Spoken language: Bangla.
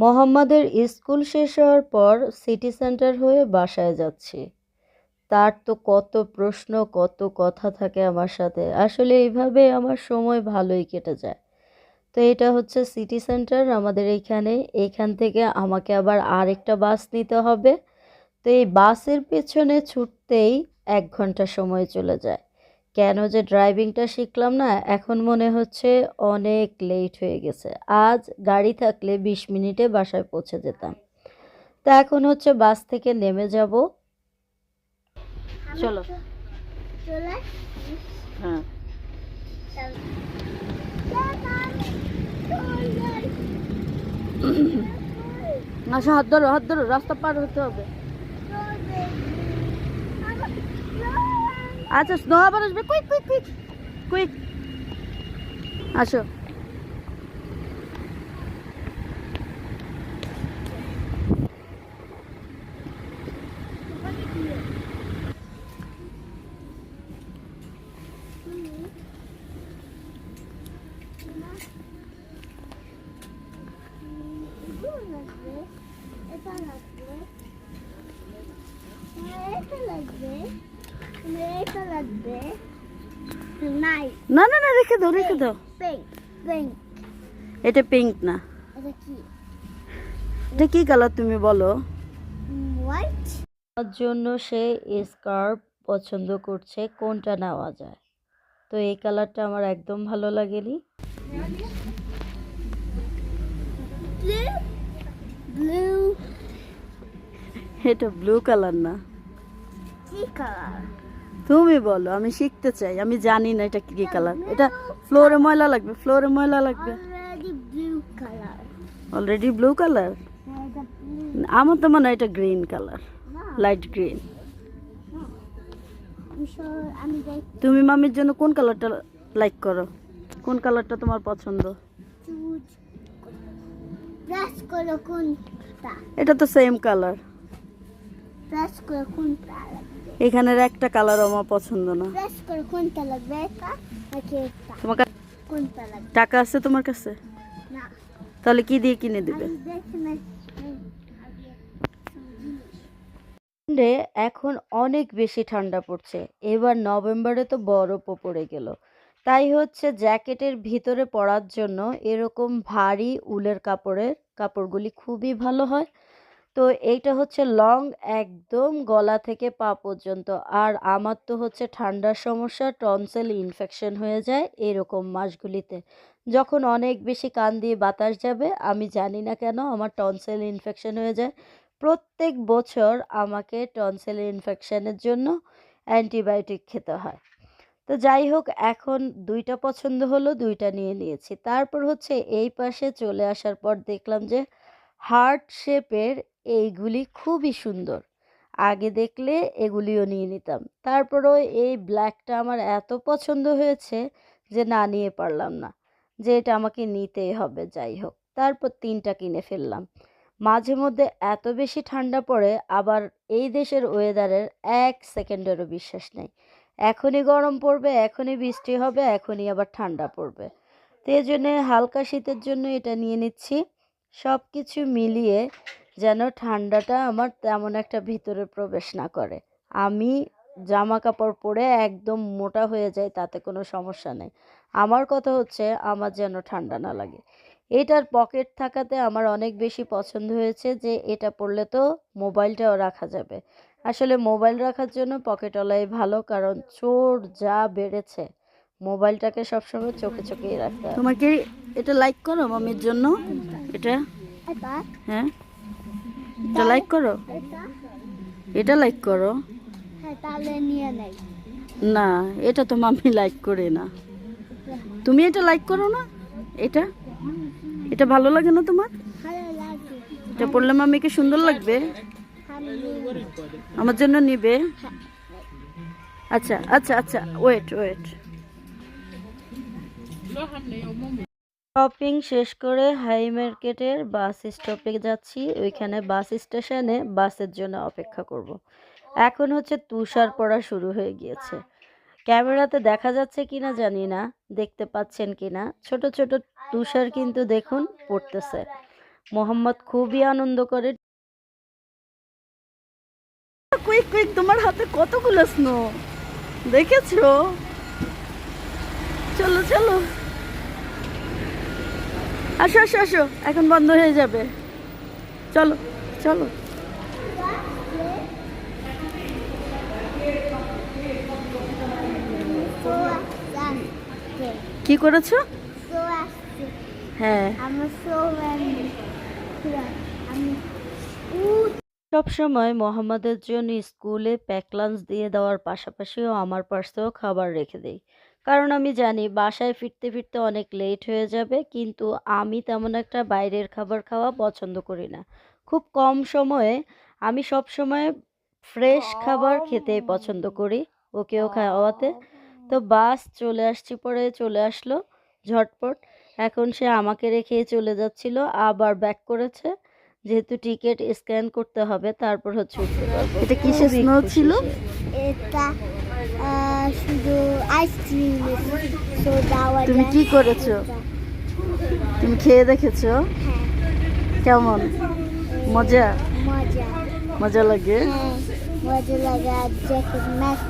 মোহাম্মদের স্কুল শেষ হওয়ার পর সিটি সেন্টার হয়ে বাসায় যাচ্ছি। তার তো কত প্রশ্ন, কত কথা থাকে আমার সাথে। আসলে এইভাবে আমার সময় ভালোই কেটে যায়। তো এটা হচ্ছে সিটি সেন্টার আমাদের এইখানে। এইখান থেকে আমাকে আবার আরেকটা বাস নিতে হবে। তো এই বাসের পেছনে ছুটতেই এক ঘণ্টা সময় চলে যায়। কেন যে ড্রাইভিংটা শিখলাম না এখন মনে হচ্ছে অনেক লেট হয়ে গেছে। আজ গাড়ি থাকলে বিশ মিনিটে বাসায় পৌঁছে যেতাম। তা এখন হচ্ছে বাস থেকে নেমে যাব। চলো। হ্যাঁ। আচ্ছা হাত ধরো হাত ধরো রাস্তা পার হতে হবে। আচ্ছা স্নো আবার আসবে? কুইক কুইক কুইক কুইক আসো। লাগবে এটা লাগবে এটা লাগবে না না না রেখে দাও রেখে দাও। এটা পিঙ্ক না। এটা কি কালার তুমি বলো? আমার জন্য সে স্কার্ফ পছন্দ করছে কোনটা নেওয়া যায়? তো এই কালারটা আমার একদম ভালো লাগেনি। এটা ব্লু কালার না। কি কালার তুমি বলো আমি শিখতে চাই আমি জানি না এটা কি কালার এটা ফ্লোরে ময়লা লাগবে ফ্লোরে ময়লা লাগবে। অলরেডি ব্লু কালার কালার আমার তো মনে হয় এটা গ্রিন কালার লাইট গ্রিন তুমি মামির জন্য কোন কালারটা লাইক করো? কোন কালারটা তোমার পছন্দ? এটা তো সেম কালার লাগবে এখানের একটা কালার আমার পছন্দ না। প্রেস করো কোনটা লাগবে? এটা নাকি এটা তোমার কাছে কোনটা লাগবে? টাকা আছে তোমার কাছে? তাহলে কি দিয়ে কিনে দিবে? এখন অনেক বেশি ঠান্ডা পড়ছে। এবার নভেম্বরে তো বরফও পড়ে গেল। তাই হচ্ছে জ্যাকেটের ভিতরে পরার জন্য এরকম ভারী উলের কাপড়ের কাপড়গুলি খুবই ভালো হয়। তো এইটা হচ্ছে লং একদম গলা থেকে পা পর্যন্ত। আর আমার তো হচ্ছে ঠান্ডার সমস্যা, টনসেল ইনফেকশন হয়ে যায় এরকম মাসগুলিতে। যখন অনেক বেশি কান দিয়ে বাতাস যাবে, আমি জানি না কেন আমার টনসেল ইনফেকশন হয়ে যায়। প্রত্যেক বছর আমাকে টনসেল ইনফেকশনের জন্য অ্যান্টিবায়োটিক খেতে হয়। তো যাই হোক, এখন দুইটা পছন্দ হলো, দুইটা নিয়ে নিয়েছি। তারপর হচ্ছে এই পাশে চলে আসার পর দেখলাম যে হার্ট শেপের এইগুলি খুবই সুন্দর। আগে দেখলে এগুলিও নিয়ে নিতাম। তারপরও এই ব্ল্যাকটা আমার এত পছন্দ হয়েছে যে না নিয়ে পারলাম না, যে এটা আমাকে নিতেই হবে, যাই হোক। তারপর তিনটা কিনে ফেললাম। মাঝে মধ্যে এত বেশি ঠান্ডা পড়ে, আবার এই দেশের ওয়েদারের এক সেকেন্ডেরও বিশ্বাস নেই। এখনই গরম পড়বে, এখনই বৃষ্টি হবে, এখনই আবার ঠান্ডা পড়বে। তো এই জন্যে হালকা শীতের জন্য এটা নিয়ে নিচ্ছি। সব কিছু মিলিয়ে যেন ঠান্ডাটা আমার তেমন একটা ভিতরে প্রবেশ না করে। আমি জামা কাপড় পরে একদম মোটা হয়ে যায় তাতে কোনো সমস্যা নেই। আমার কথা হচ্ছে আমার যেন ঠান্ডা না লাগে। এটার পকেট থাকাতে আমার অনেক বেশি পছন্দ হয়েছে যে এটা পড়লে তো মোবাইলটাও রাখা যাবে। আসলে মোবাইল রাখার জন্য পকেটওয়ালাই ভালো কারণ চোর যা বেড়েছে মোবাইলটাকে সবসময় চোখে চোখেই রাখতে তোমার এটা লাইক করো মামির জন্য? এটা? হ্যাঁ? এটা লাইক করো। এটা লাইক করো। হ্যাঁ না এটা তো মামি লাইক করে না। তুমি এটা লাইক করো না? এটা? এটা ভালো লাগে না তোমার? এটা পড়লে মামিকে সুন্দর লাগবে। আমার জন্য নিবে। আচ্ছা আচ্ছা আচ্ছা ওয়েট ওয়েট শপিং শেষ করে হাই মার্কেটের বাস স্টপে যাচ্ছি। ওইখানে বাস স্টেশনে বাসের জন্য অপেক্ষা করব। এখন হচ্ছে তুষার পড়া শুরু হয়ে গিয়েছে। ক্যামেরাতে দেখা যাচ্ছে কিনা জানি না, দেখতে পাচ্ছেন কিনা। ছোট ছোট তুষার কিন্তু দেখুন পড়তেছে। মোহাম্মদ খুবই আনন্দ করে কুইক কুইক, তোমার হাতে কতগুলো স্নো দেখেছ? চলো চলো। আসো আসো আসো। এখন বন্ধ হয়ে যাবে। চলো চলো। কি করেছ? হ্যাঁ। আমার সো আমি উ সব সময় মোহাম্মদের জন্য স্কুলে প্যাক লাঞ্চ দিয়ে দেওয়ার পাশাপাশিও আমার পার্সেও খাবার রেখে দেই। কারণ আমি জানি বাসায় ফিরতে ফিরতে অনেক লেট হয়ে যাবে কিন্তু আমি তেমন একটা বাইরের খাবার খাওয়া পছন্দ করি না। খুব কম সময়ে আমি সব সময় ফ্রেশ খাবার খেতে পছন্দ করি ওকেও খাওয়াতে। তো বাস চলে আসছি পরে চলে আসলো ঝটপট। এখন সে আমাকে রেখে চলে যাচ্ছিল আবার ব্যাক করেছে। যেহেতু টিকিট স্ক্যান করতে হবে তারপর হচ্ছে উঠতে পারব। এটা কিসের স্নো ছিল? এটা শুধু আইসক্রিম তুমি কি করেছ? তুমি খেয়ে দেখেছ? হ্যাঁ। কেমন? মজা? মজা। লাগে? মজা লাগা। Jacket match